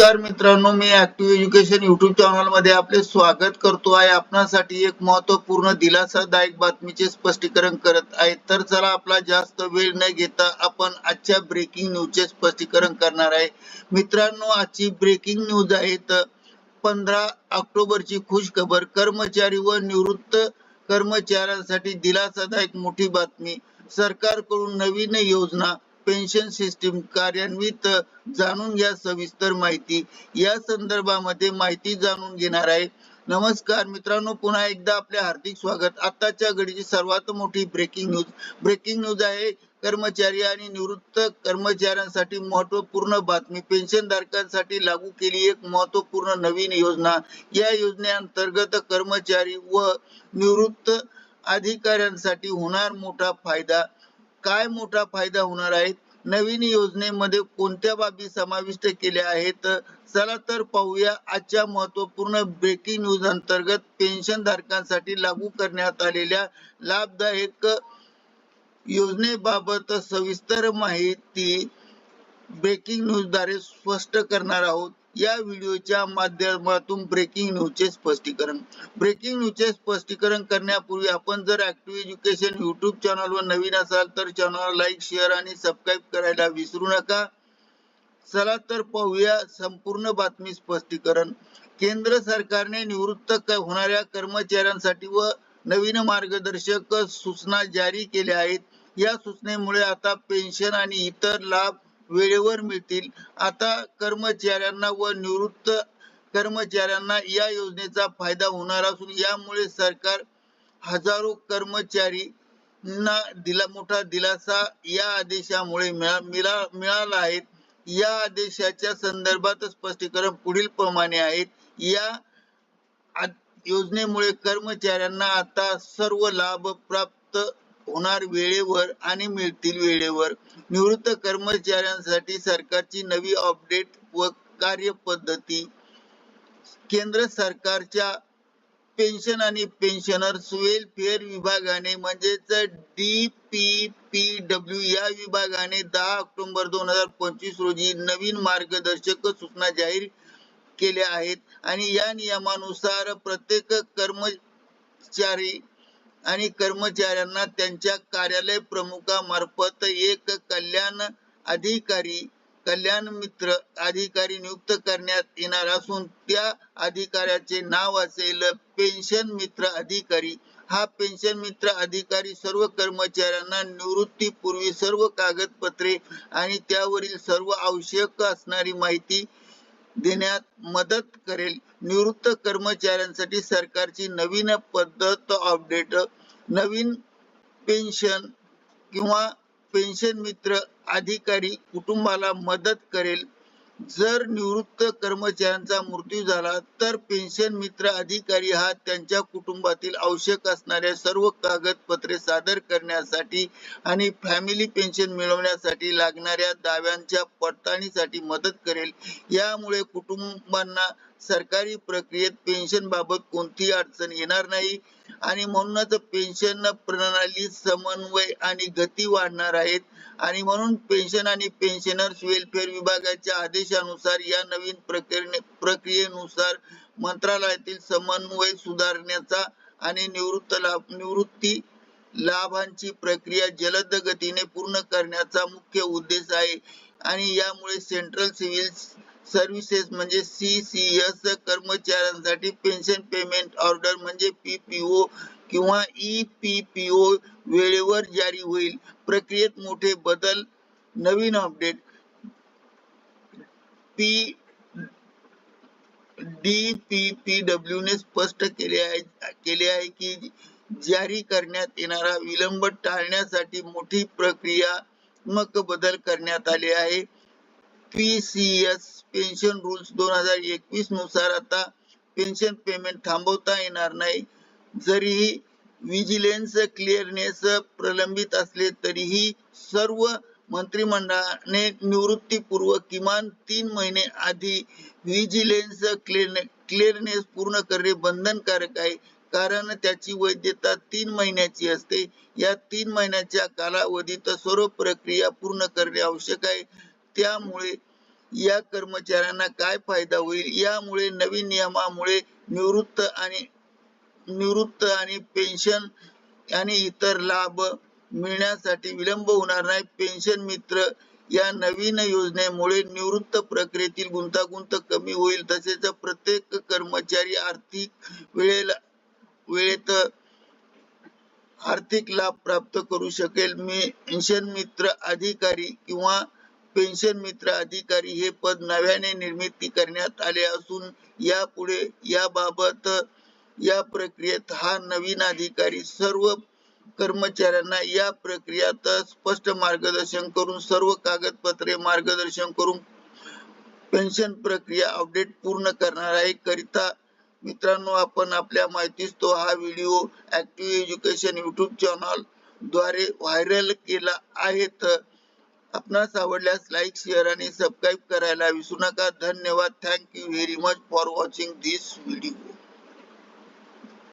नमस्कार मित्रांनो मी ऍक्टिव्ह एज्युकेशन युट्यूब चॅनलमध्ये आपले स्वागत करतो आहे. आपणासाठी एक महत्त्वपूर्ण दिलासादायक बातमीचे स्पष्टीकरण करत आहे. तर चला आपला जास्त वेळ न घेता आपण आजच्या ब्रेकिंग न्यूजचे स्पष्टीकरण करणार आहे. मित्रांनो आजची ब्रेकिंग न्यूज आहे तर पंधरा ऑक्टोबरची खुश खबर कर्मचारी व निवृत्त कर्मचाऱ्यांसाठी दिलासादायक मोठी बातमी. सरकारकडून नवीन योजना पेन्शन सिस्टीम कार्यान्वित जाणून घ्या सविस्तर माहिती. या संदर्भामध्ये माहिती जाणून घेणार आहे. नमस्कार मित्रांनो पुन्हा एकदा आपले हार्दिक स्वागत. आताच्या घडीची सर्वात मोठी ब्रेकिंग न्यूज ब्रेकिंग न्यूज आहे कर्मचारी आणि निवृत्त कर्मचाऱ्यांसाठी महत्त्वपूर्ण बातमी. पेन्शन धारकांसाठी लागू केली एक महत्त्वपूर्ण नवीन योजना. या योजनेअंतर्गत कर्मचारी व निवृत्त अधिकाऱ्यांसाठी होणार मोठा फायदा. काय मोठा फायदा होणार आहे? नवीन योजनेमध्ये कोणत्या बाबी समाविष्ट केल्या आहेत? चला तर पाहूया. आजच्या महत्त्वपूर्ण ब्रेकिंग न्यूज अंतर्गत पेन्शन धारकांसाठी लागू करण्यात आलेल्या लाभदायक योजनेबाबत सविस्तर माहिती ब्रेकिंग न्यूजद्वारे स्पष्ट करणार आहोत. या व्हिडिओच्या माध्यमातून ब्रेकिंग न्यूजचे स्पष्टीकरण. ब्रेकिंग न्यूजचे स्पष्टीकरण करण्यापूर्वी आपण जर ऍक्टिव्ह एज्युकेशन युट्यूब चॅनलवर नवीन असाल तर चॅनल लाईक शेअर आणि सबस्क्राईब करायला विसरू नका. चला तर पाहूया संपूर्ण बातमी स्पष्टीकरण. केंद्र सरकारने निवृत्त होणाऱ्या कर्मचाऱ्यांसाठी व नवीन मार्गदर्शक सूचना जारी केल्या आहेत. या सूचनेमुळे आता पेन्शन आणि इतर लाभ वेळेवर मिळतील. आता कर्मचाऱ्यांना व निवृत्त कर्मचाऱ्यांना या योजनेचा फायदा होणार असून यामुळे सरकार हजारो कर्मचारी दिला मोठा दिलासा या आदेशामुळे मिळा- मिळाला आहे. या आदेशाच्या संदर्भात स्पष्टीकरण पुढील प्रमाणे आहेत या योजनेमुळे कर्मचाऱ्यांना आता सर्व लाभ प्राप्त होणार वेळेवर आणि मिळतील वेळेवर. निवृत्त कर्मचाऱ्यांसाठी सरकारची नवी अपडेट व कार्यपद्धती. केंद्र सरकारच्या पेन्शन आणि पेन्शनर्स वेलफेअर विभागाने म्हणजेच डी पी पी डब्ल्यू या विभागाने दहा ऑक्टोबर दोन हजार पंचवीस रोजी नवीन मार्गदर्शक सूचना जाहीर केल्या आहेत. आणि या नियमानुसार प्रत्येक कर्मचारी आणि कर्मचाऱ्यांना त्यांच्या कार्यालय प्रमुखामार्फत एक कल्याण अधिकारी कल्याण मित्र अधिकारी नियुक्त करण्यात येणार असून त्या अधिकाऱ्याचे नाव असेल पेन्शन मित्र अधिकारी. हा पेन्शन मित्र अधिकारी सर्व कर्मचाऱ्यांना निवृत्तीपूर्वी सर्व कागदपत्रे आणि त्यावरील सर्व आवश्यक असणारी माहिती देण्यात मदत करेल. निवृत्त कर्मचाऱ्यांसाठी सरकारची नवीन पद्धत अपडेट नवीन पेन्शन किंवा पेन्शन मित्र अधिकारी कुटुंबाला मदत करेल. जर निवृत्त कर्मचाऱ्यांचा मृत्यू झाला तर पेन्शन मित्र अधिकारी हा त्यांच्या कुटुंबातील आवश्यक असणाऱ्या सर्व कागदपत्रे सादर करण्यासाठी आणि फॅमिली पेन्शन मिळवण्यासाठी लागणाऱ्या दाव्यांच्या पडताळणीसाठी मदत करेल. यामुळे कुटुंबांना सरकारी प्रक्रियेत पेन्शन बाबत कोणतीही अडचण येणार नाही. आणि म्हणूनच पेन्शन प्रणाली समन्वय आणि गती वाढणार आहेत. आणि म्हणून पेन्शन आणि पेन्शनर्स वेलफेअर विभागाच्या आदेशानुसार या नवीन प्रक्रिये प्रक्रियेनुसार मंत्रालयातील समन्वय सुधारण्याचा आणि निवृत्त लाभ निवृत्ती लाभांची प्रक्रिया जलद गतीने पूर्ण करण्याचा मुख्य उद्देश आहे. आणि यामुळे सेंट्रल सिव्हिल सर्व्हिसेस म्हणजे सी सी एस कर्मचाऱ्यांसाठी पेन्शन पेमेंट ऑर्डर म्हणजे पीपीओ किंवा ई पी पी ओ वेळेवर जारी होईल. प्रक्रियेत मोठे बदल. नवीन update P D P P W ने स्पष्ट केले आहे केले आहे की जारी करण्यात येणारा विलंब टाळण्यासाठी मोठी प्रक्रियात्मक बदल करण्यात आले आहे. पीसीएस पेन्शन रूल्स दोन हजार एकवीसनुसार आता पेन्शन पेमेंट थांबवता येणार नाही. जरीही विजिलेन्स क्लिअरनेस प्रलंबित असले तरीही सर्व मंत्रिमंडळाने निवृत्तीपूर्व किमान तीन महिने आधी विजिलेन्स क्लिअरनेस पूर्ण करणे बंधनकारक आहे. कारण त्याची वैधता तीन महिन्याची असते. या तीन महिन्याच्या कालावधीत सर्व प्रक्रिया पूर्ण करणे आवश्यक आहे. त्यामुळे या कर्मचाऱ्यांना काय फायदा होईल? यामुळे नवीन नियमामुळे निवृत्त आणि निवृत्त आणि पेन्शन आणि इतर लाभ मिळण्यासाठी विलंब होणार नाही. पेन्शन मित्र या नवीन योजनेमुळे निवृत्त प्रक्रियेतील गुंतागुंत कमी होईल. तसेच प्रत्येक कर्मचारी आर्थिक वेळेला वेळेत आर्थिक लाभ प्राप्त करू शकेल. मी पेन्शन मित्र अधिकारी किंवा पेन्शन मित्र अधिकारी हे पद नव्याने निर्मिती करण्यात आले असून यापुढे याबाबत या प्रक्रियेत हा नवीन अधिकारी सर्व कर्मचाऱ्यांना या प्रक्रियेत स्पष्ट मार्गदर्शन करून सर्व कागदपत्रे मार्गदर्शन करून पेन्शन प्रक्रिया अपडेट पूर्ण करणार आहे. करिता मित्रांनो आपण आपल्या माहितीस तो हा व्हिडिओ ऍक्टिव्ह एज्युकेशन युट्यूब चॅनलद्वारे व्हायरल केला आहे. तर आपणास आवडल्यास लाईक शेअर आणि सबस्क्राईब करायला विसरू नका. धन्यवाद. Thank you very much for watching this video